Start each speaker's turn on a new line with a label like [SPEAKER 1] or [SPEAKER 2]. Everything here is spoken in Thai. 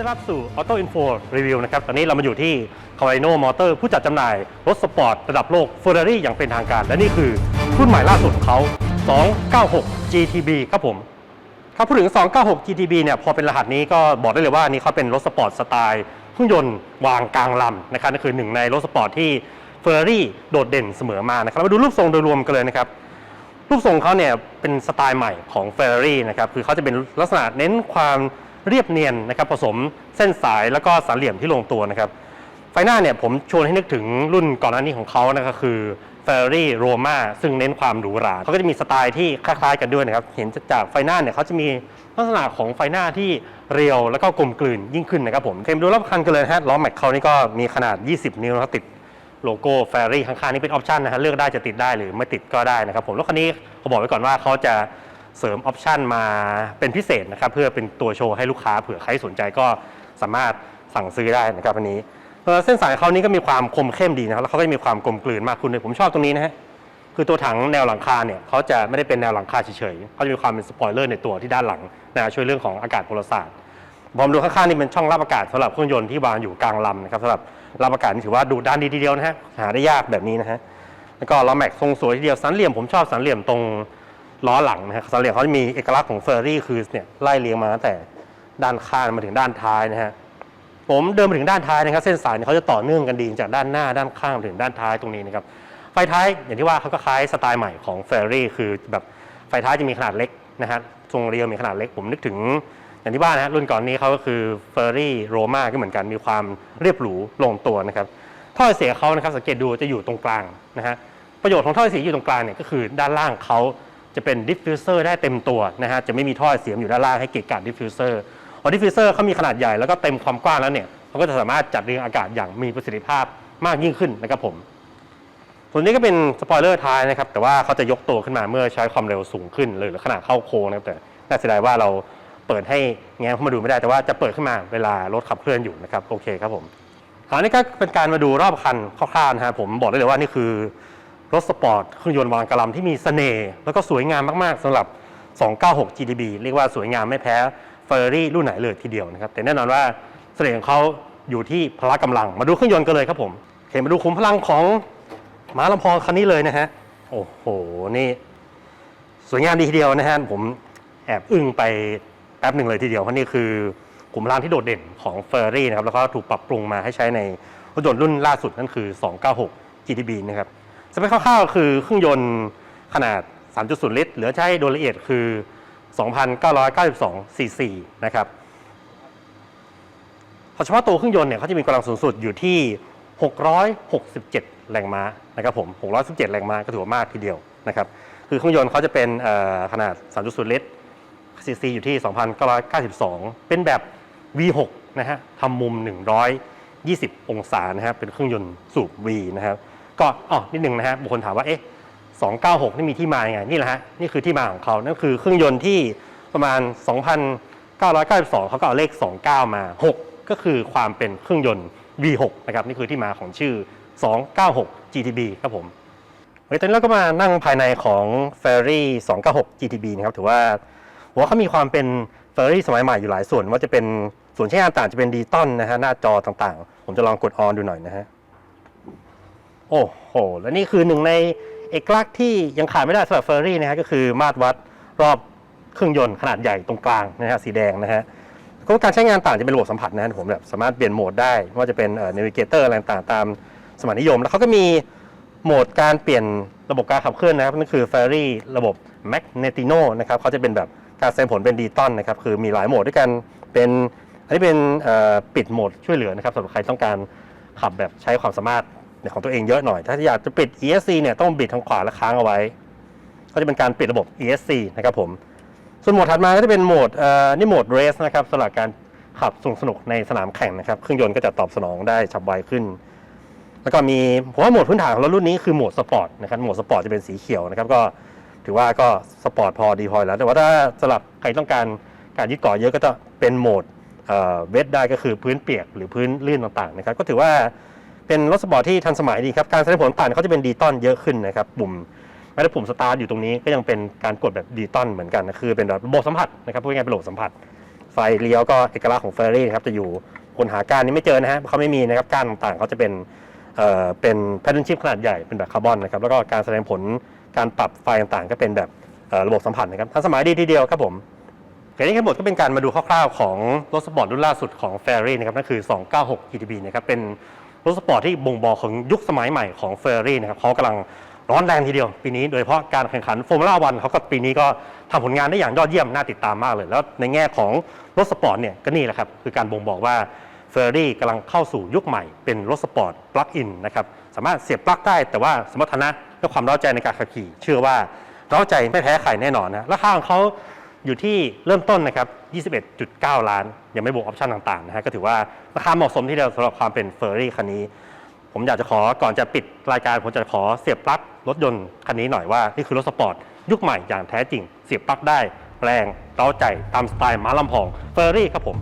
[SPEAKER 1] ต้อนรับสู่ Auto Info Review นะครับ ตอนนี้เรามาอยู่ที่ c a r i n o Motor ผู้จัดจำหน่าย รถสปอร์ตระดับโลก Ferrari อย่างเป็นทางการ และนี่คือรุ่นใหม่ล่าสุดของเขา 296 GTB ครับผมถ้าพูดถึง 296 GTB เนี่ย พอเป็นรหัสนี้ก็บอกได้เลยว่านี่เขาเป็นรถสปอร์ตสไตล์เครื่องยนต์วางกลางลำนะครับนั่นคือหนึ่งในรถสปอร์ตที่ Ferrari โดดเด่นเสมอมานะครับมาดูรูปทรงโดยรวมกันเลยนะครับรูปทรงเขาเนี่ยเป็นสไตล์ใหม่ของ Ferrari นะครับคือเขาจะเป็นลักษณะเน้นความ เรียบเนียนนะครับผสมเส้นสายแล้วก็สามเหลี่ยมที่ลงตัวนะครับไฟหน้าเนี่ยผมชวนให้นึกถึงรุ่นก่อนหน้านี้ของเขานะครับคือ Ferrari Roma ซึ่งเน้นความหรูหราเขาก็จะมีสไตล์ที่คล้ายๆกันด้วยนะครับ เห็นจากไฟหน้าเนี่ยเขาจะมีลักษณะของไฟหน้าที่เรียวแล้วก็กลมกลืนยิ่งขึ้นนะครับผมเทมดูรอบคันกันเลยฮะล้อแม็กเขานี่ก็มีขนาด 20 นิ้วนะครับติดโลโก้แฟรี่ข้างๆนี่เป็นออปชันนะฮะเลือกได้จะติดได้หรือไม่ติดก็ได้นะครับผมรถคันนี้เขาบอกไว้ก่อนว่าเขาจะ เสริมออปชันมาเป็นพิเศษนะครับเพื่อเป็นตัวโชว์ให้ลูกค้าเผื่อใครสนใจก็สามารถสั่งซื้อได้นะครับอันนี้เส้นสายเขานี้ก็มีความคมเข้มดีนะครับแล้วเขาก็มีความกลมกลืนมากขึ้นเลยผมชอบตรงนี้นะฮะคือตัวถังแนวหลังคาเนี่ยเขาจะไม่ได้เป็นแนวหลังคาเฉยๆเขาจะมีความเป็นสปอยเลอร์ในตัวที่ด้านหลังนะช่วยเรื่องของอากาศพลศาสตร์ผมดูข้างๆนี่เป็นช่องรับอากาศสำหรับเครื่องยนต์ที่วางอยู่กลางลำนะครับสำหรับรับอากาศนี่ถือว่าดูด้านดีทีเดียวนะฮะหาได้ยากแบบนี้นะฮะแล้วก็ล้อแม็กทรงสวยทีเดียวสันเหลี่ยมผมชอบสันเหลี่ยมตรง ล้อหลังนะฮะสันเหลี่ยเขาจะมีเอกลักษณ์ของเฟอร์รี่คือเนี่ยไล่เรียงมาตั้งแต่ด้านข้างมาถึงด้านท้ายนะฮะผมเดินมาถึงด้านท้ายนะครับ เส้นสายเนี่ยเขาจะต่อเนื่องกันดีจากด้านหน้าด้านข้างมาถึงด้านท้ายตรงนี้นะครับไฟท้ายอย่างที่ว่าเขาก็คล้ายสไตล์ใหม่ของเฟอร์รี่คือแบบไฟท้ายจะมีขนาดเล็กนะฮะทรงเรียวมีขนาดเล็กผมนึกถึงอย่างที่ว่านะฮะรุ่นก่อนนี้เขาก็คือ Ferrari Roma ก็เหมือนกันมีความเรียบหรูลงตัวนะครับท่อไอเสียเขานะครับสังเกตดูจะอยู่ตรงกลางนะฮะประโยชน์ของท่อไอเสียอยู่ตรงกลางเนี่ยก็คือด้านล่างเขา จะเป็นดิฟฟิวเซอร์ได้เต็มตัวนะฮะจะไม่มีท่อเสียอยู่ด้านล่างให้เกะกะดิฟฟิวเซอร์พอดิฟฟิวเซอร์เขามีขนาดใหญ่แล้วก็เต็มความกว้างแล้วเนี่ยเขาก็จะสามารถจัดเรียงอากาศอย่างมีประสิทธิภาพมากยิ่งขึ้นนะครับผมส่วนนี้ก็เป็นสปอยเลอร์ท้ายนะครับแต่ว่าเขาจะยกตัวขึ้นมาเมื่อใช้ความเร็วสูงขึ้นเลยหรือขนาดเข้าโค้งนะครับแต่น่าเสียดายว่าเราเปิดให้แง้มเข้ามาดูไม่ได้แต่ว่าจะเปิดขึ้นมาเวลารถขับเคลื่อนอยู่นะครับโอเคครับผมคราวนี้ก็เป็นการมาดูรอบคันคร่าวๆนะฮะผมบอกได้เลยว่านี่คือ รถสปอร์ตเครื่องยนต์วางกระลำที่มีเสน่ห์แล้วก็สวยงามมากๆสำหรับ 296 GTB เรียกว่าสวยงามไม่แพ้ Ferrari รุ่นไหนเลยทีเดียวนะครับแต่แน่นอนว่าเสน่ห์ของเขาอยู่ที่พละกำลัง มาดูเครื่องยนต์กันเลยครับผมโอเคมาดูขุมพลังของม้าลำพองคันนี้เลยนะฮะโอ้โหนี่ สวยงามดีทีเดียวนะฮะผมแอบอึ้งไปแป๊บหนึ่งเลยทีเดียวเพราะนี่คือขุมพลังที่โดดเด่นของ f e r r a r i นะครับแล้วก็ถูกปรับปรุงมาให้ใช้ในรถยนต์รุ่นล่าสุดนั่นคือ 296 GTB นะครับ สเปคคร่าวๆคือเครื่องยนต์ขนาด 3.0 ลิตร เหลือใช้โดยละเอียดคือ 2,992 ซีซีนะครับพอเฉพาะตัวเครื่องยนต์เนี่ยเขาจะมีกำลังสูงสุดอยู่ที่ 667 แรงม้านะครับผม 617 แรงม้าก็ถือว่ามากทีเดียวนะครับ คือเครื่องยนต์เขาจะเป็นขนาด 3.0 ลิตร ซีซีอยู่ที่ 2,992 เป็นแบบ V6 นะฮะทำมุม 120 องศานะฮะเป็นเครื่องยนต์สูบ V นะครับ ก็อ๋อนิดหนึ่งนะฮะบุคคลถามว่าเอ๊ะ296 นี่มีที่มาอยังไง นี่แหละฮะ นี่คือที่มาของเขานั่นคือเครื่องยนต์ที่ประมาณ 2,992 เขาก็เอาเลข 29 มา 6 ก็คือความเป็นเครื่องยนต์ V6 นะครับ นี่คือที่มาของชื่อ 296 GTB ครับผมเฮ้ยตอนนี้เราก็มานั่งภายในของ Ferrari 296 GTB นะครับ ถือว่าหัวเขามีความเป็น Ferrari สมัยใหม่อยู่หลายส่วน ว่าจะเป็นส่วนใช้งานต่างจะเป็นดิจิตอลนะฮะ หน้าจอต่างๆ ผมจะลองกดออนดูหน่อยนะฮะ โอ้โห และนี่คือหนึ่งในเอกลักษณ์ที่ยังขาดไม่ได้สำหรับเฟอร์รี่นะฮะก็คือมาตรวัดรอบเครื่องยนต์ขนาดใหญ่ตรงกลางนะฮะสีแดงนะฮะก็การใช้งานต่างจะเป็นระบบสัมผัสนะฮะผมแบบสามารถเปลี่ยนโหมดได้ว่าจะเป็นเอ่อ navigator อะไรต่างตามสมัยนิยม แล้วเขาก็มีโหมดการเปลี่ยนระบบการขับเคลื่อนนะครับนั่นคือ Ferrari ระบบ Magnetino นะครับเขาจะเป็นแบบการแสดงผลเป็นดิจิตอลนะครับคือมีหลายโหมดด้วยกันเป็นอันนี้เป็นปิดโหมดช่วยเหลือนะครับสำหรับใครต้องการขับแบบใช้ความสามารถ ของตัวเองเยอะหน่อย ถ้าอยากจะปิด ESC เนี่ยต้องบิดทางขวาและค้างเอาไว้ ก็จะเป็นการปิดระบบ ESC นะครับผม ส่วนโหมดถัดมาก็จะเป็นโหมดนี่โหมด Race นะครับสำหรับการขับสนุกสนุกในสนามแข่งนะครับ เครื่องยนต์ก็จะตอบสนองได้ฉับไวขึ้น แล้วก็มีผมว่าโหมดพื้นฐานของรถรุ่นนี้คือโหมดสปอร์ตนะครับ โหมดสปอร์ตจะเป็นสีเขียวนะครับ ก็ถือว่าก็สปอร์ตพอดีพอแล้ว แต่ว่าถ้าสำหรับใครต้องการการยึดเกาะเยอะก็จะเป็นโหมดเวทได้ก็คือพื้นเปียกหรือพื้นลื่นต่างๆนะครับ ก็ถือว่า เป็นรถสปอร์ตที่ทันสมัยดีครับ การแสดงผลต่างเขาจะเป็นดิจิตอลเยอะขึ้นนะครับ ปุ่มแม้แต่ปุ่มสตาร์ทอยู่ตรงนี้ก็ยังเป็นการกดแบบดิจิตอลเหมือนกันนะคือเป็นแบบระบบสัมผัสนะครับพูดง่ายๆเป็นระบบสัมผัส ไฟเลี้ยวก็เอกลักษณ์ของ Ferrari นะครับจะอยู่คนหาก้านนี้ไม่เจอนะฮะเขาไม่มีนะครับก้านต่างๆเขาจะเป็นเอ่อเป็นแพทเทิร์นชิพขนาดใหญ่เป็นแบบคาร์บอนนะครับแล้วก็การแสดงผลการปรับไฟต่างๆ ก็เป็นแบบระบบสัมผัสนะครับทันสมัยดีทีเดียวครับผมโอเคนี่ทั้งหมดก็เป็นการมาดูคร่าวๆของรถสปอร์ตรุ่นล่าสุดของ Ferrari นะครับนั่นคือ 296 GTB นะครับเป็น รถสปอร์ตที่บ่งบอกของยุคสมัยใหม่ของ Ferrari นะครับเขากำลังร้อนแรงทีเดียวปีนี้โดยเฉพาะการแข่งขันโฟร์มูล่าวันเขาก็ปีนี้ก็ทำผลงานได้อย่างยอดเยี่ยมน่าติดตามมากเลย แล้วในแง่ของรถสปอร์ตเนี่ยก็นี่แหละครับคือการบ่งบอกว่า Ferrari กำลังเข้าสู่ยุคใหม่เป็นรถสปอร์ตปลั๊กอินนะครับสามารถเสียบปลั๊กได้แต่ว่าสมรรถนะและความร้าใจในการขับขี่ เชื่อว่าร้าใจไม่แพ้ใครแน่นอนนะราคาของเขาอยู่ที่เริ่มต้นนะครับ 21.9 ล้าน ยังไม่บวกออปชั่นต่างๆนะฮะก็ถือว่าราคาเหมาะสมที่เราสำหรับความเป็นเฟอร์รี่คันนี้ ผมอยากจะขอก่อนจะปิดรายการผมจะขอเสียบปลั๊กรถยนต์คันนี้หน่อยว่านี่คือรถสปอร์ตยุคใหม่อย่างแท้จริง เสียบปลั๊กได้แรงเร้าใจตามสไตล์ม้าลำพองเฟอร์รี่ครับผม